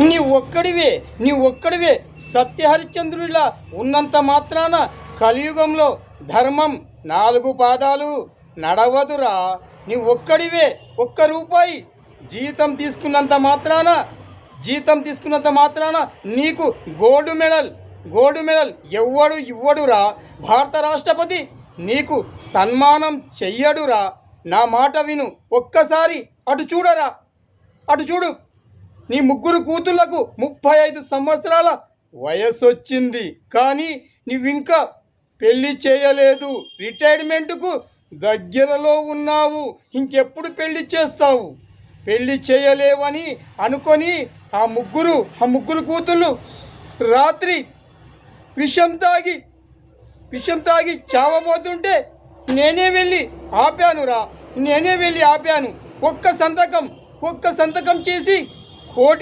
నీ ఒక్కడివే నీ ఒక్కడివే సత్యహరిశ్చంద్రుడిలా ఉన్నంత మాత్రాన కలియుగంలో ధర్మం నాలుగు పాదాలు నడవదురా. నీ ఒక్కడివే ఒక్క రూపాయి జీతం తీసుకున్నంత మాత్రాన జీతం తీసుకున్నంత మాత్రాన నీకు గోల్డ్ మెడల్ గోల్డ్ మెడల్ ఎవ్వడు ఇవ్వడురా. భారత రాష్ట్రపతి నీకు సన్మానం చెయ్యడురా. నా మాట విను ఒక్కసారి అటు చూడరా అటు చూడు. నీ ముగ్గురు కూతుళ్ళకు ముప్పై ఐదు సంవత్సరాల వయసు వచ్చింది కానీ నువ్వింకా పెళ్ళి చేయలేదు. రిటైర్మెంట్కు దగ్గరలో ఉన్నావు. ఇంకెప్పుడు పెళ్ళి చేస్తావు? పెళ్ళి చేయలేవని అనుకొని ఆ ముగ్గురు ఆ ముగ్గురు కూతుళ్ళు రాత్రి విషం తాగి విషం తాగి చావబోతుంటే నేనే వెళ్ళి ఆపానురా. నేనే వెళ్ళి ఆపాను. ఒక్క సంతకం ఒక్క సంతకం చేసి కోటి